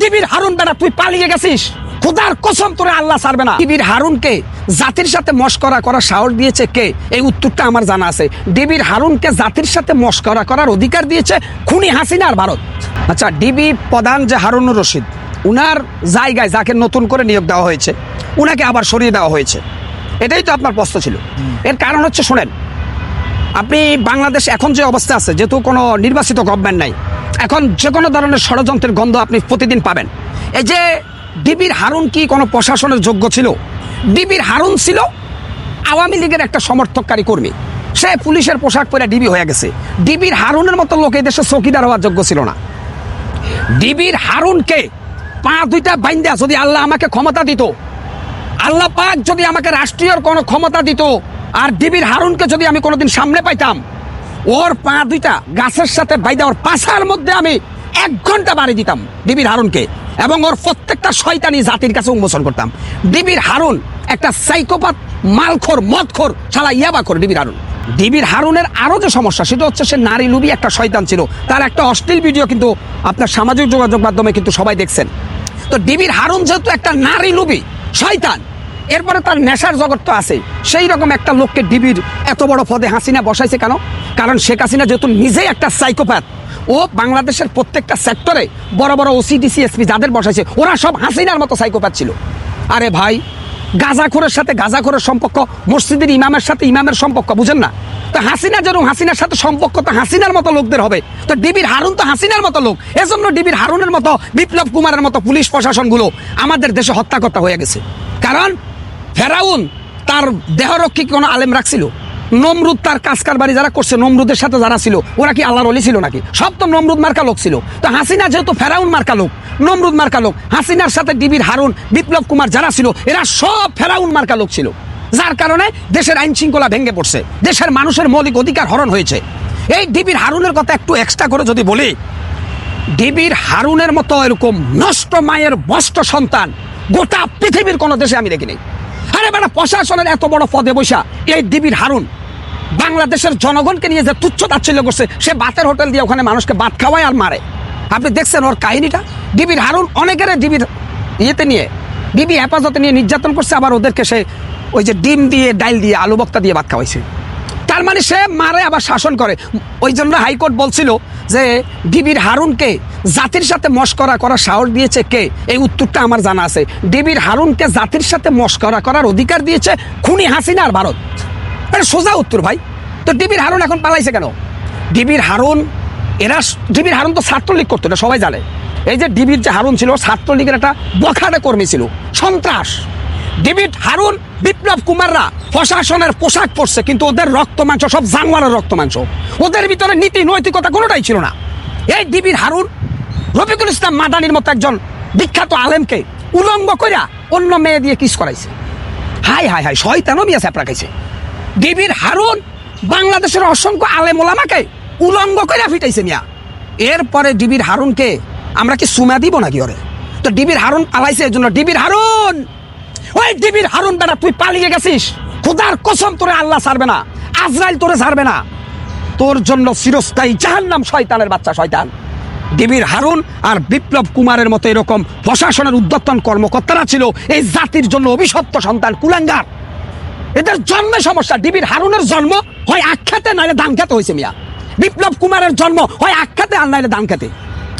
ডিবির হারুন বেটা তুই পালিয়ে গেছিস। খুদার কসম তোরে আল্লাহ ছাড়বে না। ডিবির হারুনকে জাতির সাথে মস্করা করা সাহস দিয়েছে কে? এই উত্তরটা আমার জানা আছে। ডিবির হারুনকে জাতির সাথে মস্করা করার অধিকার দিয়েছে খুনি হাসিনা আর ভারত। আচ্ছা ডিবি প্রধান যে হারুনুর রশিদ উনার জায়গায় যাকে নতুন করে নিয়োগ দেওয়া হয়েছে উনাকে আবার সরিয়ে দেওয়া হয়েছে। এটাই তো আপনার প্রশ্ন ছিল। এর কারণ হচ্ছে শোনেন আপনি বাংলাদেশ এখন যে অবস্থা আছে যেহেতু কোনো নির্বাচিত গভর্নমেন্ট নাই এখন যে কোনো ধরনের ষড়যন্ত্রের গন্ধ আপনি প্রতিদিন পাবেন। এই যে ডিবির হারুন কি কোনো প্রশাসনের যোগ্য ছিল? ডিবির হারুন ছিল আওয়ামী লীগের একটা সমর্থককারী কর্মী। সে পুলিশের পোশাক পরে ডিবি হয়ে গেছে। ডিবির হারুনের মতো লোক এই দেশে চৌকিদার হওয়ার যোগ্য ছিল না। ডিবির হারুনকে পা দুইটা বাইন্দা যদি আল্লাহ আমাকে ক্ষমতা দিত, আল্লাহ পাক যদি আমাকে রাষ্ট্রীয় কোনো ক্ষমতা দিত, আর ডিবির হারুনকে যদি আমি কোনোদিন সামনে পাইতাম ওর পা দুইটা গাছের সাথে বাইদা, ওর পাশার মধ্যে আমি এক ঘণ্টা বাড়ি দিতাম ডিবির হারুনকে। এবং ওর প্রত্যেকটা শয়তানি জাতির কাছে উন্মোচন করতাম। ডিবির হারুন একটা সাইকোপাত, মালখোর, মদখোর, শালা ইয়াবা করে ডিবির হারুন। ডিবির হারুনের আরও যে সমস্যা, সেটা হচ্ছে সে নারী লুবি একটা শয়তান ছিল। তার একটা অশ্লীল ভিডিও কিন্তু আপনার সামাজিক যোগাযোগ মাধ্যমে কিন্তু সবাই দেখছেন। তো ডিবির হারুন যেহেতু একটা নারী লুবি, শয়তান এরপরে তার নেশার জগৎ তো আছে সেই রকম একটা লোককে ডিবির এত বড় পদে হাসিনা বসাইছে কেন? কারণ শেখ হাসিনা যেহেতু নিজেই একটা সাইকোপ্যাথ ও বাংলাদেশের প্রত্যেকটা সেক্টরে বড় বড় ওসিডিসি এসপি যাদের বসাইছে, ওরা সব হাসিনার মতো সাইকোপ্যাথ ছিল। আরে ভাই, গাজাখোরের সাথে গাজাখোরের সম্পর্ক, মসজিদের ইমামের সাথে ইমামের সম্পর্ক, বুঝেন না? তো হাসিনা যেরকম হাসিনার সাথে সম্পর্ক, তো হাসিনার মতো লোকদের হবে। তো ডিবির হারুন তো হাসিনার মতো লোক। এজন্য ডিবির হারুনের মতো বিপ্লব কুমারের মতো পুলিশ প্রশাসনগুলো আমাদের দেশে হত্যাকর্তা হয়ে গেছে। কারণ ফেরাউন তার দেহরক্ষী কোনো আলেম রাখছিল? নমরুদ তার কাজকার বাড়ি যারা করছে, নমরুদের সাথে যারা ছিল, ওরা কি আল্লাহর অলি ছিল নাকি? সব তো নমরুদ মার্কা লোক ছিল। তো হাসিনা যেহেতু ফেরাউন মার্কা লোক, নমরুদ মার্কা লোক, হাসিনার সাথে ডিবির হারুন, বিপ্লব কুমার যারা ছিল, এরা সব ফেরাউন মার্কা লোক ছিল। যার কারণে দেশের আইন শৃঙ্খলা ভেঙে পড়ছে। দেশের মানুষের মৌলিক অধিকার হরণ হয়েছে। এই ডিবির হারুনের কথা একটু এক্সট্রা করে যদি বলি, ডিবির হারুনের মতো এরকম নষ্ট মায়ের বষ্ট সন্তান গোটা পৃথিবীর কোনো দেশে আমি দেখিনি। আরে বেটা, প্রশাসনের এত বড় পদে বৈশা এই ডিবির হারুন, বাংলাদেশের জনগণকে নিয়ে যে তুচ্ছ তাচ্ছিল্য করছে, সে বাতের হোটেল দিয়ে ওখানে মানুষকে ভাত খাওয়ায় আর মারে। আপনি দেখছেন ওর কাহিনীটা? ডিবির হারুন অনেকের ডিবির ইয়েতে নিয়ে ডিবি হেফাজতে নিয়ে নির্যাতন করছে, আবার ওদেরকে সে ওই যে ডিম দিয়ে, ডাইল দিয়ে আলু বক্তা দিয়ে ভাত খাওয়াইছে। তার মানে সে মারে, আবার শাসন করে। ওই জন্য হাইকোর্ট বলছিল যে ডিবির হারুনকে জাতির সাথে মস্করা করার সাহস দিয়েছে কে? এই উত্তরটা আমার জানা আছে। ডিবির হারুনকে জাতির সাথে মস্করা করার অধিকার দিয়েছে খুনি হাসিনা আর ভারত। এটা সোজা উত্তর ভাই। তো ডিবির হারুন এখন পালাইছে কেন? ডিবির হারুন, এরা ডিবির হারুন তো ছাত্রলীগ করতো, এটা সবাই জানে। এই যে ডিবির যে হারুন ছিল, ছাত্রলীগের একটা বখাটে কর্মী ছিল। সন্ত্রাস। ডেভিড হারুন, বিপ্লব কুমাররা প্রশাসনের পোশাক পরছে, কিন্তু ওদের রক্ত মাংস, সব জানোয়ারের রক্ত মাংস। ওদের ভিতরে নীতি নৈতিকতা কোনোটাই ছিল না। এই ডিবির হারুন, রফিকুল ইসলাম মাদানির মতো একজন বিখ্যাত আলেমকে উলঙ্গ কইরা অন্য মেয়ে দিয়ে কিস করাইছে। হাই হাই হাই শয়তানও মিয়া স্যাপরা খাইছে। ডিবির হারুন বাংলাদেশের অসংখ্য আলেম ওলামাকে উলঙ্গ কইরা ফিটাইছে মিয়া। এরপরে ডিবির হারুনকে আমরা কি সুমা দিব নাকি ওরে? তো ডিবির হারুন পালাইছে এই জন্য ডিবির হারুন! হারুন বেটা, তুই পালিয়ে গেছিস। কসম তোরে আল্লাহ ছাড়বে না, আজরাইল তোরে ছাড়বে না। তোর জন্য শয়তানের বাচ্চা শয়তান। হারুন আর বিপ্লব কুমারের মতো এরকম প্রশাসনের উদ্যতন কর্মকর্তারা ছিল, এই জাতির জন্য অভিশপ্ত সন্তান কুলাঙ্গার। এদের জন্মে সমস্যা ডিবির হারুনের জন্ম হয় আখ্যাতে, নাইলে দান খেতে হয়েছে মিয়া। বিপ্লব কুমারের জন্ম হয় আখ্যাতে আর নাইলে দান খেতে।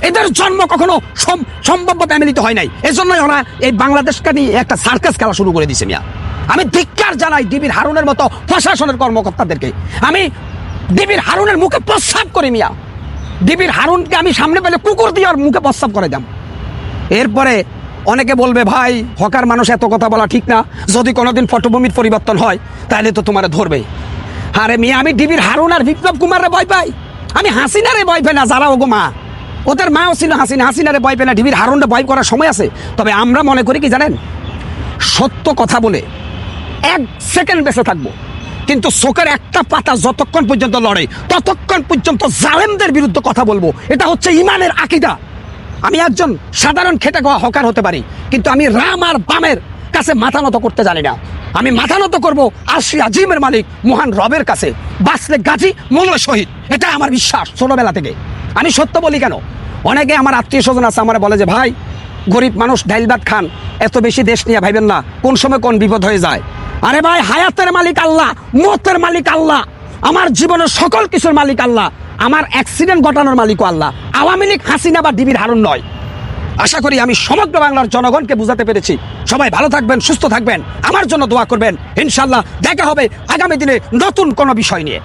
এদের জন্ম কখনো সম- সম্ভাব্য ফ্যামিলিতে হয় নাই। এই জন্যই ওরা এই বাংলাদেশকে নিয়ে একটা সার্কাস খেলা শুরু করে দিছে মিয়া। আমি ধিক্কার জানাই ডিবির হারুনের মতো প্রশাসনের কর্মকর্তাদেরকে। আমি ডিবির হারুনের মুখে প্রস্রাব করি মিয়া। ডিবির হারুনকে আমি সামনে পেলে কুকুর দিয়ে ওর মুখে প্রস্রাব করে দাম। এরপরে অনেকে বলবে, ভাই, হকার মানুষ, এত কথা বলা ঠিক না। যদি কোনোদিন পটভূমির পরিবর্তন হয়, তাহলে তো তোমার ধরবে। আরে মিয়া, আমি ডিবির হারুন আর বিপ্লব কুমারের ভয় পাই। আমি হাসিনারে ভয় পাই না, যারা ওগো মা। ওদের মাও ছিল হাসিনা। হাসিনারে ভয় পাই না ডিবির হারুনরে ভয় করার সময় আছে। তবে আমরা মনে করি কি জানেন? সত্য কথা বলে এক সেকেন্ড বেঁচে থাকব। কিন্তু চোখের একটা পাতা যতক্ষণ পর্যন্ত লড়ে, ততক্ষণ পর্যন্ত জালেমদের বিরুদ্ধে কথা বলব। এটা হচ্ছে ইমানের আকিদা। আমি একজন সাধারণ খেটে খাওয়া হকার হতে পারি, কিন্তু আমি রাম আর বামের কাছে মাথা নত করতে জানি না। আমি মাথা নত করব আশি আজিমের মালিক, মহান রবের কাছে। বাঁচলে গাজী মূল্য শহীদ। এটা আমার বিশ্বাস ছোটবেলা থেকে। আমি সত্য বলি কেন? অনেকে আমার আত্মীয় স্বজন আছে, আমার বলে যে, ভাই, গরিব মানুষ, ডাইল ভাত খান। এত বেশি দেশ নিয়ে ভাইবেন না। কোন সময় কোন বিপদ হয়ে যায়? আরে ভাই, হায়াতের মালিক আল্লাহ, মতের মালিক আল্লাহ, আমার জীবনের সকল কিছুর মালিক আল্লাহ, আমার অ্যাক্সিডেন্ট ঘটানোর মালিকও আল্লাহ। আওয়ামী লীগ, হাসিনা বা ডিবির হারুন নয়। আশা করি আমি সমগ্র বাংলার জনগণকে বুঝাতে পেরেছি। সবাই ভালো থাকবেন, সুস্থ থাকবেন। আমার জন্য দোয়া করবেন। ইনশাল্লাহ দেখা হবে আগামী দিনে নতুন কোনো বিষয় নিয়ে।